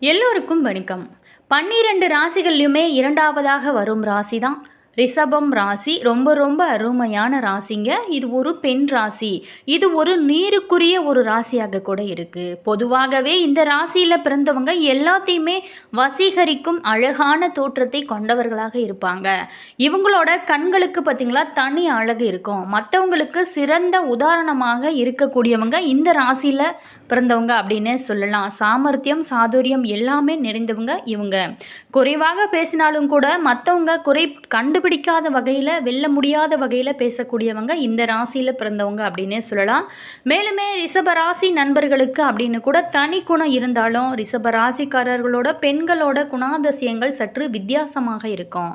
எல்லோருக்கும் வணக்கம். பன்னிரண்டு ராசிகள்லையுமே இரண்டாவதாக வரும் ராசி தான் ரிஷபம் ராசி. ரொம்ப ரொம்ப அருமையான ராசிங்க. இது ஒரு பெண் ராசி. இது ஒரு நீருக்குரிய ஒரு ராசியாக கூட இருக்குது பொதுவாகவே இந்த ராசியில் பிறந்தவங்க எல்லாத்தையுமே வசீகரிக்கும் அழகான தோற்றத்தை கொண்டவர்களாக இருப்பாங்க. இவங்களோட கண்களுக்கு பார்த்திங்களா தனி அழகு இருக்கும். மற்றவங்களுக்கு சிறந்த உதாரணமாக இருக்கக்கூடியவங்க இந்த ராசியில் பிறந்தவங்க அப்படின்னு சொல்லலாம். சாமர்த்தியம் சாதுரியம் எல்லாமே நிறைந்தவங்க இவங்க. குறைவாக பேசினாலும் கூட மற்றவங்க குறை கண்டு கண்டுபிடிக்காத வகையில் வெல்ல முடியாத வகையில் பேசக்கூடியவங்க இந்த ராசியில் பிறந்தவங்க அப்படின்னே சொல்லலாம். மேலுமே ரிஷப ராசி நண்பர்களுக்கு அப்படின்னு கூட தனி குணம் இருந்தாலும் ரிஷப ராசிக்காரர்களோட பெண்களோட குணாதிசயங்கள் சற்று வித்தியாசமாக இருக்கும்.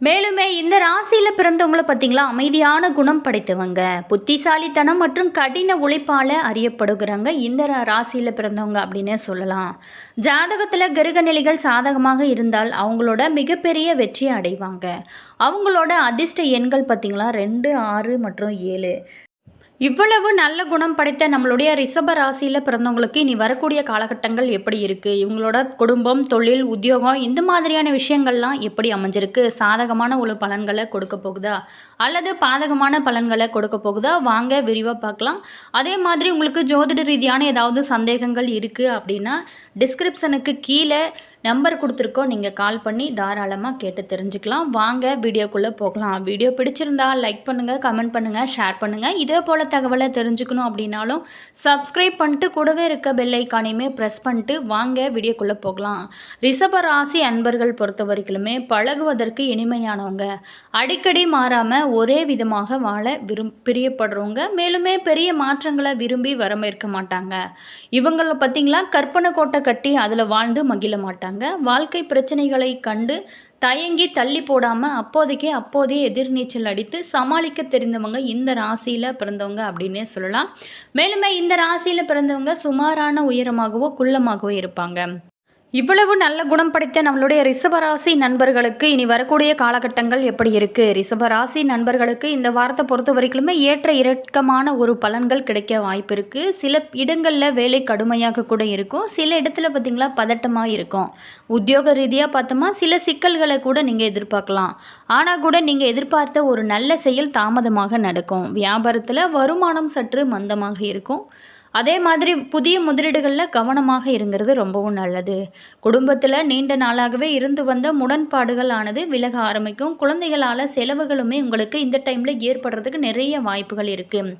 மேலுமே இந்த ராசியில் பிறந்தவங்கள பார்த்தீங்களா? அமைதியான குணம் படைத்தவங்க புத்திசாலித்தனம் மற்றும் கடின உழைப்பால் அறியப்படுகிறாங்க இந்த ரா- ராசியில் பிறந்தவங்க அப்படின்னே சொல்லலாம். ஜாதகத்தில் கிரக நிலைகள் சாதகமாக இருந்தால் அவங்களோட மிகப்பெரிய வெற்றியை அடைவாங்க. அவங்களோட அதிர்ஷ்ட எண்கள் பார்த்தீங்களா? ரெண்டு ஆறு மற்றும் ஏழு. இவ்வளவு நல்ல குணம் படைத்த நம்மளுடைய ரிஷப ராசியில் பிறந்தவங்களுக்கு இனி வரக்கூடிய காலகட்டங்கள் எப்படி இருக்குது இவங்களோட குடும்பம் தொழில் உத்தியோகம் இந்த மாதிரியான விஷயங்கள்லாம் எப்படி அமைஞ்சிருக்கு? சாதகமான ஒரு பலன்களை கொடுக்க போகுதா? அல்லது பாதகமான பலன்களை கொடுக்க போகுதா? வாங்க விரிவாக பார்க்கலாம். அதே மாதிரி உங்களுக்கு ஜோதிட ரீதியான ஏதாவது சந்தேகங்கள் இருக்குது அப்படின்னா டிஸ்கிரிப்ஷனுக்கு கீழே நம்பர் கொடுத்துருக்கோம். நீங்கள் கால் பண்ணி தாராளமாக கேட்டு தெரிஞ்சுக்கலாம். வாங்க வீடியோக்குள்ளே போகலாம். வீடியோ பிடிச்சிருந்தா லைக் பண்ணுங்கள் கமெண்ட் பண்ணுங்கள் ஷேர் பண்ணுங்கள் இதே போல் தகவலை தெரிஞ்சுக்கணும் அப்படின்னாலும் சப்ஸ்கிரைப் பண்ணிட்டு கூடவே இருக்க பெல் ஐக்கானையுமே ப்ரெஸ் பண்ணிட்டு வாங்க வீடியோக்குள்ளே போகலாம். ரிஷப ராசி அன்பர்கள் பொறுத்த வரைக்குமே பழகுவதற்கு இனிமையானவங்க. அடிக்கடி மாறாமல் ஒரே விதமாக வாழ விரும் பிரியப்படுறவங்க. மேலுமே பெரிய மாற்றங்களை விரும்பி வரமேற்க மாட்டாங்க. இவங்கள பார்த்தீங்களா? கற்பனை கோட்டை கட்டி அதில் வாழ்ந்து மகிழ மாட்டாங்க. வாழ்க்கை பிரச்சனைகளை கண்டு தயங்கி தள்ளி போடாமல் அப்போதைக்கே அப்போதே எதிர்நீச்சல் அடித்து சமாளிக்க தெரிந்தவங்க இந்த ராசியில் பிறந்தவங்க அப்படின்னே சொல்லலாம். மேலுமே இந்த ராசியில் பிறந்தவங்க சுமாரான உயரமாகவோ குள்ளமாகவோ இருப்பாங்க. இவ்வளவு நல்ல குணம் படைத்த நம்மளுடைய ரிஷபராசி நண்பர்களுக்கு இனி வரக்கூடிய காலகட்டங்கள் எப்படி இருக்குது ரிஷபராசி நண்பர்களுக்கு இந்த வாரத்தை பொறுத்த வரைக்குமே ஏற்ற இறக்கமான ஒரு பலன்கள் கிடைக்க வாய்ப்பு இருக்குது சில இடங்களில் வேலை கடுமையாக கூட இருக்கும். சில இடத்துல பார்த்திங்களா பதட்டமாக இருக்கும். உத்தியோக ரீதியாக பார்த்தோமா சில சிக்கல்களை கூட நீங்கள் எதிர்பார்க்கலாம். ஆனால் கூட நீங்கள் எதிர்பார்த்த ஒரு நல்ல செயல் தாமதமாக நடக்கும். வியாபாரத்தில் வருமானம் சற்று மந்தமாக இருக்கும். அதே மாதிரி புதிய முதலீடுகளில் கவனமாக இருங்கிறது ரொம்பவும் நல்லது. குடும்பத்தில் நீண்ட நாளாகவே இருந்து வந்த முரண்பாடுகள் ஆனது விலக ஆரம்பிக்கும். குழந்தைகளால் செலவுகளுமே உங்களுக்கு இந்த டைமில் ஏற்படுறதுக்கு நிறைய வாய்ப்புகள் இருக்குது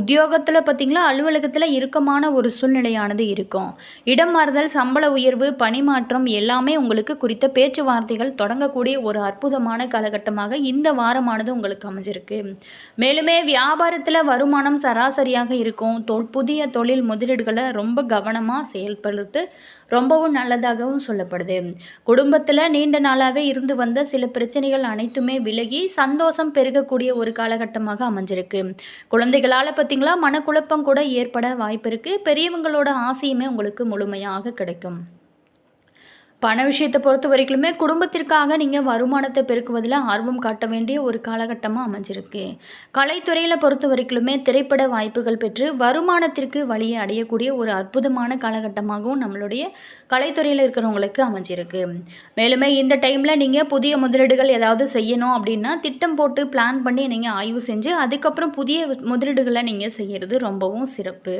உத்தியோகத்தில் பார்த்திங்களா அலுவலகத்தில் இறுக்கமான ஒரு சூழ்நிலையானது இருக்கும். இடம் மாறுதல் சம்பள உயர்வு பணிமாற்றம் எல்லாமே உங்களுக்கு குறித்த பேச்சுவார்த்தைகள் தொடங்கக்கூடிய ஒரு அற்புதமான காலகட்டமாக இந்த வாரமானது உங்களுக்கு அமைஞ்சிருக்கு. மேலுமே வியாபாரத்தில் வருமானம் சராசரியாக இருக்கும். தொ புதிய தொழில் முதலீடுகளை ரொம்ப கவனமாக செயல்படுத்து ரொம்பவும் நல்லதாகவும் சொல்லப்படுது. குடும்பத்தில் நீண்ட நாளாகவே இருந்து வந்த சில பிரச்சனைகள் அனைத்துமே விலகி சந்தோஷம் பெருகக்கூடிய ஒரு காலகட்டமாக அமைஞ்சிருக்கு. குழந்தைகளால் பார்த்தீங்களா மனக்குழப்பம் கூட ஏற்பட வாய்ப்பு இருக்குது பெரியவங்களோட ஆசையுமே உங்களுக்கு முழுமையாக கிடைக்கும். பண விஷயத்தை பொறுத்த வரைக்குமே குடும்பத்திற்காக நீங்கள் வருமானத்தை பெருக்குவதில் ஆர்வம் காட்ட வேண்டிய ஒரு காலகட்டமாக அமைஞ்சிருக்கு. கலைத்துறையில் பொறுத்த வரைக்குமே திரைப்பட வாய்ப்புகள் பெற்று வருமானத்திற்கு வழியை அடையக்கூடிய ஒரு அற்புதமான காலகட்டமாகவும் நம்மளுடைய கலைத்துறையில் இருக்கிறவங்களுக்கு அமைஞ்சிருக்கு. மேலுமே இந்த டைமில் நீங்கள் புதிய முதலீடுகள் ஏதாவது செய்யணும் அப்படின்னா திட்டம் போட்டு பிளான் பண்ணி நீங்கள் ஆய்வு செஞ்சு அதுக்கப்புறம் புதிய முதலீடுகளை நீங்கள் செய்கிறது ரொம்பவும் சிறப்பு.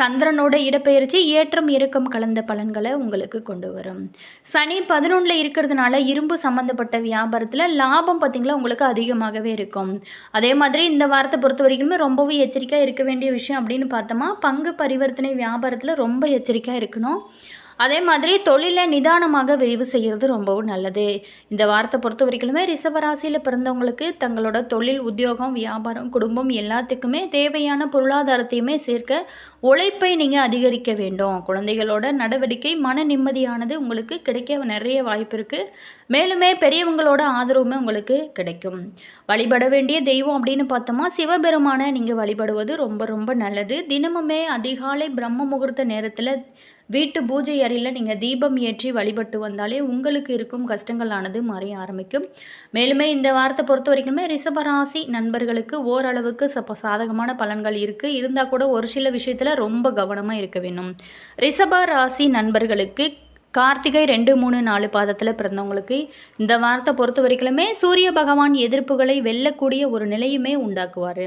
சந்திரனோட இடப்பெயர்ச்சி ஏற்றம் இறக்கம் கலந்த பலன்களை உங்களுக்கு கொண்டு வரும். சனி பதினொன்றில் இருக்கிறதுனால இரும்பு சம்மந்தப்பட்ட வியாபாரத்தில் லாபம் பார்த்திங்களா உங்களுக்கு அதிகமாகவே இருக்கும். அதே மாதிரி இந்த வாரத்தை பொறுத்த வரைக்குமே ரொம்பவே எச்சரிக்கையாக இருக்க வேண்டிய விஷயம் அப்படின்னு பார்த்தோமா பங்கு பரிவர்த்தனை வியாபாரத்தில் ரொம்ப எச்சரிக்கையாக இருக்கணும். அதே மாதிரி தொழிலை நிதானமாக விரிவு செய்கிறது ரொம்பவும் நல்லது. இந்த வாரத்தை பொறுத்த வரைக்குமே ரிஷபராசியில் பிறந்தவங்களுக்கு தங்களோட தொழில் உத்தியோகம் வியாபாரம் குடும்பம் எல்லாத்துக்குமே தேவையான பொருளாதாரத்தையுமே சேர்க்க உழைப்பை நீங்கள் அதிகரிக்க வேண்டும். குழந்தைகளோட நடவடிக்கை மன நிம்மதியானது உங்களுக்கு கிடைக்க நிறைய வாய்ப்பு இருக்குது மேலுமே பெரியவங்களோட ஆதரவுமே உங்களுக்கு கிடைக்கும். வழிபட வேண்டிய தெய்வம் அப்படின்னு பார்த்தோமா சிவபெருமானை நீங்கள் வழிபடுவது ரொம்ப ரொம்ப நல்லது. தினமுமே அதிகாலை பிரம்ம முகூர்த்த நேரத்தில் வீட்டு பூஜை அறையில் நீங்கள் தீபம் ஏற்றி வழிபட்டு வந்தாலே உங்களுக்கு இருக்கும் கஷ்டங்களானது மறைய ஆரம்பிக்கும். மேலுமே இந்த வாரத்தை பொறுத்த வரைக்குமே ரிஷபராசி நண்பர்களுக்கு ஓரளவுக்கு சப்ப சாதகமான பலன்கள் இருக்குது இருந்தால் கூட ஒரு சில விஷயத்தில் ரொம்ப கவனமாக இருக்க வேணும் ரிஷப ராசி நண்பர்களுக்கு கார்த்திகை ரெண்டு மூணு நாலு பாதத்தில் பிறந்தவங்களுக்கு இந்த வாரத்தை பொறுத்த வரைக்குமே சூரிய பகவான் எதிர்ப்புகளை வெல்லக்கூடிய ஒரு நிலையுமே உண்டாக்குவார்.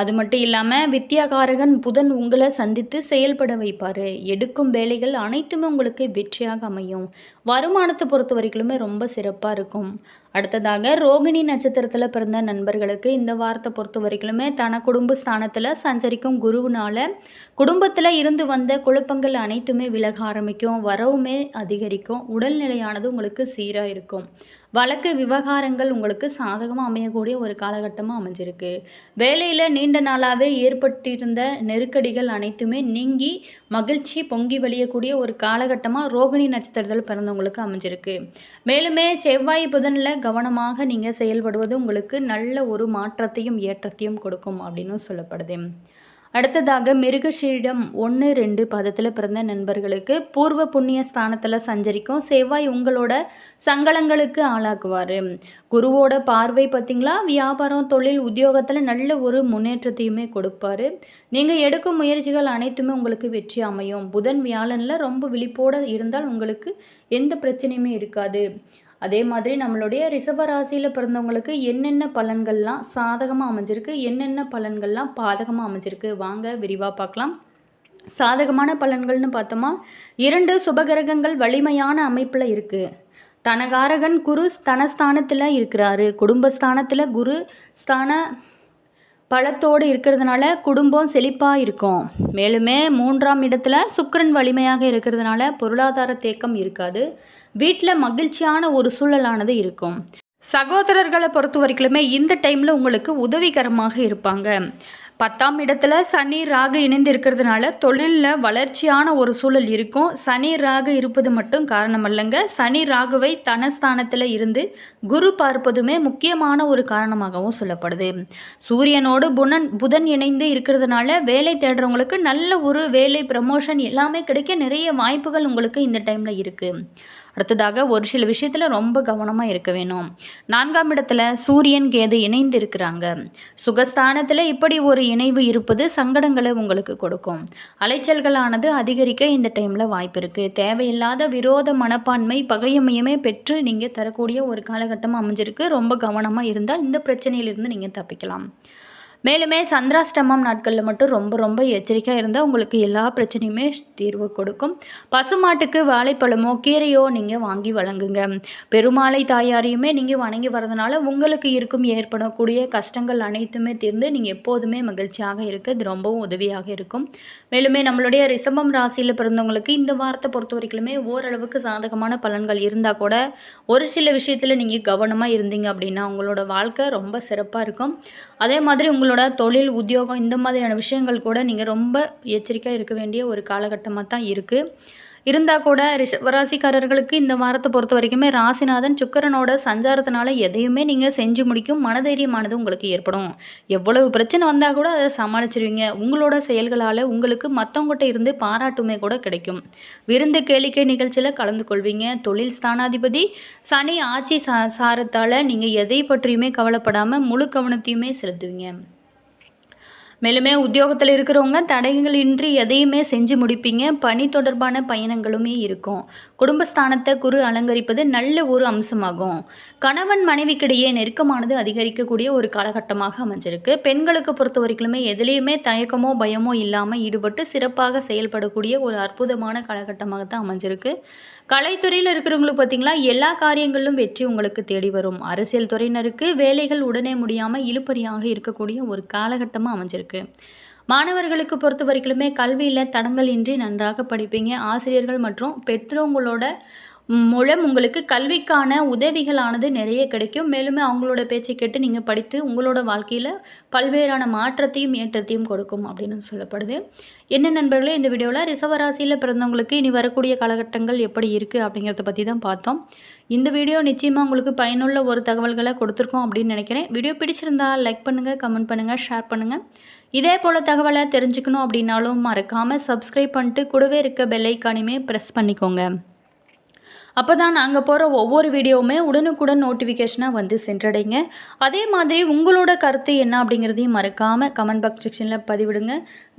அது மட்டும் இல்லாமல் வித்யாகாரகன் புதன் உங்களை சந்தித்து செயல்பட வைப்பார். எடுக்கும் வேலைகள் அனைத்துமே உங்களுக்கு வெற்றியாக அமையும். வருமானத்தை பொறுத்த வரைக்குமே ரொம்ப சிறப்பாக இருக்கும். அடுத்ததாக ரோகிணி நட்சத்திரத்தில் பிறந்த நண்பர்களுக்கு இந்த வாரத்தை பொறுத்த வரைக்குமே தன குடும்ப ஸ்தானத்தில் சஞ்சரிக்கும் குருவினால குடும்பத்தில் இருந்து வந்த குழப்பங்கள் அனைத்துமே விலக ஆரம்பிக்கும். வரவுமே அதிகரிக்கும். உடல்நிலையானது உங்களுக்கு சீராக இருக்கும். வழக்கு விவகாரங்கள் உங்களுக்கு சாதகமாக அமையக்கூடிய ஒரு காலகட்டமாக அமைஞ்சிருக்கு. வேலையில் நீண்ட நாளாகவே ஏற்பட்டிருந்த நெருக்கடிகள் அனைத்துமே நீங்கி மகிழ்ச்சி பொங்கி வழியக்கூடிய ஒரு காலகட்டமாக ரோகிணி நட்சத்திரத்தில் பிறந்தவங்களுக்கு அமைஞ்சிருக்கு. மேலுமே செவ்வாய் புதனில் கவனமாக நீங்கள் செயல்படுவது உங்களுக்கு நல்ல ஒரு மாற்றத்தையும் ஏற்றத்தையும் கொடுக்கும் அப்படின்னு சொல்லப்படுது. அடுத்ததாக மிருகஷீடம் ஒன்று ரெண்டு பதத்தில் பிறந்த நண்பர்களுக்கு பூர்வ புண்ணிய ஸ்தானத்தில் சஞ்சரிக்கும் செவ்வாய் உங்களோட சங்கடங்களுக்கு ஆளாக்குவார் குருவோட பார்வை பார்த்திங்களா வியாபாரம் தொழில் உத்தியோகத்தில் நல்ல ஒரு முன்னேற்றத்தையுமே கொடுப்பார். நீங்கள் எடுக்கும் முயற்சிகள் அனைத்துமே உங்களுக்கு வெற்றி அமையும். புதன் வியாழனில் ரொம்ப விழிப்போடு இருந்தால் உங்களுக்கு எந்த பிரச்சனையுமே இருக்காது. அதே மாதிரி நம்மளுடைய ரிஷபராசியில் பிறந்தவங்களுக்கு என்னென்ன பலன்கள்லாம் சாதகமாக அமைஞ்சிருக்கு? என்னென்ன பலன்கள்லாம் பாதகமாக அமைஞ்சிருக்கு? வாங்க விரிவாக பார்க்கலாம். சாதகமான பலன்கள்னு பார்த்தோமா? இரண்டு சுபகிரகங்கள் வலிமையான அமைப்பில் இருக்குது தனகாரகன் குரு ஸ்தனஸ்தானத்தில் இருக்கிறாரு. குடும்பஸ்தானத்தில் குரு ஸ்தான பழத்தோடு இருக்கிறதுனால குடும்பம் செழிப்பாக இருக்கும். மேலுமே மூன்றாம் இடத்துல சுக்கரன் வலிமையாக இருக்கிறதுனால பொருளாதார தேக்கம் இருக்காது. வீட்டில் மகிழ்ச்சியான ஒரு சூழலானது இருக்கும். சகோதரர்களை பொறுத்த வரைக்குமே இந்த டைமில் உங்களுக்கு உதவிகரமாக இருப்பாங்க. பத்தாம் இடத்துல சனி ராகு இணைந்து இருக்கிறதுனால தொழிலில் வளர்ச்சியான ஒரு சூழல் இருக்கும். சனி ராகு இருப்பது மட்டும் காரணம் அல்லங்க சனி ராகுவை தனஸ்தானத்தில் இருந்து குரு பார்ப்பதுமே முக்கியமான ஒரு காரணமாகவும் சொல்லப்படுது. சூரியனோடு புனன் புதன் இணைந்து இருக்கிறதுனால வேலை தேடுறவங்களுக்கு நல்ல ஒரு வேலை ப்ரமோஷன் எல்லாமே கிடைக்க நிறைய வாய்ப்புகள் உங்களுக்கு இந்த டைமில் இருக்குது அடுத்ததாக ஒரு சில விஷயத்தில் ரொம்ப கவனமாக இருக்க வேணும். நான்காம் இடத்துல சூரியன் கேது இணைந்து இருக்கிறாங்க சுகஸ்தானத்தில் இப்படி ஒரு இணைவு இருப்பது சங்கடங்களை உங்களுக்கு கொடுக்கும். அலைச்சல்களானது அதிகரிக்க இந்த டைமில் வாய்ப்பு இருக்குது தேவையில்லாத விரோத மனப்பான்மை பகையமையுமே பெற்று நீங்கள் தரக்கூடிய ஒரு காலகட்டமாக அமைஞ்சிருக்கு. ரொம்ப கவனமாக இருந்தால் இந்த பிரச்சனையிலிருந்து நீங்கள் தப்பிக்கலாம். மேலுமே சந்திராஷ்டமம் நாட்களில் மட்டும் ரொம்ப ரொம்ப எச்சரிக்கையாக இருந்தால் உங்களுக்கு எல்லா பிரச்சனையுமே தீர்வு கொடுக்கும். பசுமாட்டுக்கு வாழைப்பழமோ கீரையோ நீங்கள் வாங்கி வழங்குங்க. பெருமாளை தாயாரையுமே நீங்கள் வணங்கி வரதுனால உங்களுக்கு இருக்கும் ஏற்படக்கூடிய கஷ்டங்கள் அனைத்துமே தீர்ந்து நீங்கள் எப்போதுமே மகிழ்ச்சியாக இருக்க இது ரொம்பவும் உதவியாக இருக்கும். மேலுமே நம்மளுடைய ரிசம்பம் ராசியில் பிறந்தவங்களுக்கு இந்த வாரத்தை பொறுத்த வரைக்குமே ஓரளவுக்கு சாதகமான பலன்கள் இருந்தால் கூட ஒரு சில விஷயத்தில் நீங்கள் கவனமாக இருந்தீங்க அப்படின்னா உங்களோட வாழ்க்கை ரொம்ப சிறப்பாக இருக்கும். அதே மாதிரி உங்களோட உங்களோட தொழில் உத்தியோகம் இந்த மாதிரியான விஷயங்கள் கூட நீங்கள் ரொம்ப எச்சரிக்கையாக இருக்க வேண்டிய ஒரு காலகட்டமாக தான் இருக்குது இருந்தால் கூட ரிஷவராசிக்காரர்களுக்கு இந்த வாரத்தை பொறுத்த வரைக்குமே ராசிநாதன் சுக்கரனோட சஞ்சாரத்தினால எதையுமே நீங்கள் செஞ்சு முடிக்கும் மனதைரியமானது உங்களுக்கு ஏற்படும். எவ்வளவு பிரச்சனை வந்தால் கூட அதை சமாளிச்சிருவீங்க. உங்களோட செயல்களால் உங்களுக்கு மற்றவங்ககிட்ட இருந்து பாராட்டுமே கூட கிடைக்கும். விருந்து கேளிக்கை நிகழ்ச்சியில் கலந்து கொள்வீங்க. தொழில் ஸ்தானாதிபதி சனி ஆட்சி சா சாரத்தால் நீங்கள் எதை பற்றியுமே கவலைப்படாமல் முழு கவனத்தையுமே செலுத்துவீங்க. மேலுமே உத்தியோகத்தில் இருக்கிறவங்க தடைகளின்றி எதையுமே செஞ்சு முடிப்பீங்க. பணி தொடர்பான பயணங்களுமே இருக்கும். குடும்பஸ்தானத்தை குரு அலங்கரிப்பது நல்ல ஒரு அம்சமாகும். கணவன் மனைவிக்கிடையே நெருக்கமானது அதிகரிக்கக்கூடிய ஒரு காலகட்டமாக அமைஞ்சிருக்கு. பெண்களுக்கு பொறுத்த வரைக்குமே எதுலேயுமே தயக்கமோ பயமோ இல்லாமல் ஈடுபட்டு சிறப்பாக செயல்படக்கூடிய ஒரு அற்புதமான காலகட்டமாக தான் அமைஞ்சிருக்கு. கலைத்துறையில் இருக்கிறவங்களுக்கு பார்த்தீங்களா எல்லா காரியங்களிலும் வெற்றி உங்களுக்கு தேடி வரும். அரசியல் துறையினருக்கு வேலைகள் உடனே முடியாமல் இழுப்பறியாக இருக்கக்கூடிய ஒரு காலகட்டமாக அமைஞ்சிருக்கு. மாணவர்களுக்கு பொறுத்த வரைக்குமே கல்வியில் தடங்கள் இன்றி நன்றாக படிப்பீங்க. ஆசிரியர்கள் மற்றும் பெற்றவங்களோட மூலம் உங்களுக்கு கல்விக்கான உதவிகளானது நிறைய கிடைக்கும். மேலுமே அவங்களோட பேச்சை கேட்டு நீங்கள் படித்து உங்களோட வாழ்க்கையில் பல்வேறான மாற்றத்தையும் ஏற்றத்தையும் கொடுக்கும் அப்படின்னு சொல்லப்படுது. என்ன நண்பர்களே இந்த வீடியோவில் ரிசவராசியில் பிறந்தவங்களுக்கு இனி வரக்கூடிய காலகட்டங்கள் எப்படி இருக்குது அப்படிங்கிறத பற்றி தான் பார்த்தோம். இந்த வீடியோ நிச்சயமாக உங்களுக்கு பயனுள்ள ஒரு தகவல்களை கொடுத்துருக்கோம் அப்படின்னு நினைக்கிறேன். வீடியோ பிடிச்சிருந்தால் லைக் பண்ணுங்கள் கமெண்ட் பண்ணுங்கள் ஷேர் பண்ணுங்கள் இதே போல் தகவலை தெரிஞ்சுக்கணும் அப்படின்னாலும் மறக்காமல் சப்ஸ்கிரைப் பண்ணிட்டு கூடவே இருக்க பெல்லைக்கானுமே ப்ரெஸ் பண்ணிக்கோங்க. அப்போ தான் நாங்கள் போகிற ஒவ்வொரு வீடியோவுமே உடனுக்குடன் நோட்டிஃபிகேஷனாக வந்து சென்றடைங்க. அதே மாதிரி உங்களோட கருத்து என்ன அப்படிங்கிறதையும் மறக்காமல் கமெண்ட் பாக்ஸ் செக்ஷனில் பதிவிடுங்க.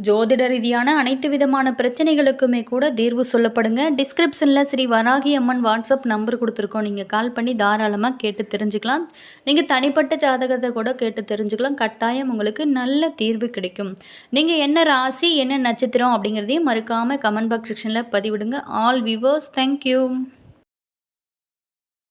ஜோதிட ரீதியான அனைத்து விதமான பிரச்சனைகளுக்குமே கூட தீர்வு சொல்லப்படுங்க. டிஸ்கிரிப்ஷனில் ஸ்ரீ வராகி அம்மன் வாட்ஸ்அப் நம்பர் கொடுத்துருக்கோம். நீங்கள் கால் பண்ணி தாராளமாக கேட்டு தெரிஞ்சுக்கலாம். நீங்கள் தனிப்பட்ட ஜாதகத்தை கூட கேட்டு தெரிஞ்சுக்கலாம். கட்டாயம் உங்களுக்கு நல்ல தீர்வு கிடைக்கும். நீங்கள் என்ன ராசி என்ன நட்சத்திரம் அப்படிங்கிறதையும் மறக்காமல் கமெண்ட் பாக்ஸ் செக்ஷனில் பதிவிடுங்க. All viewers thank you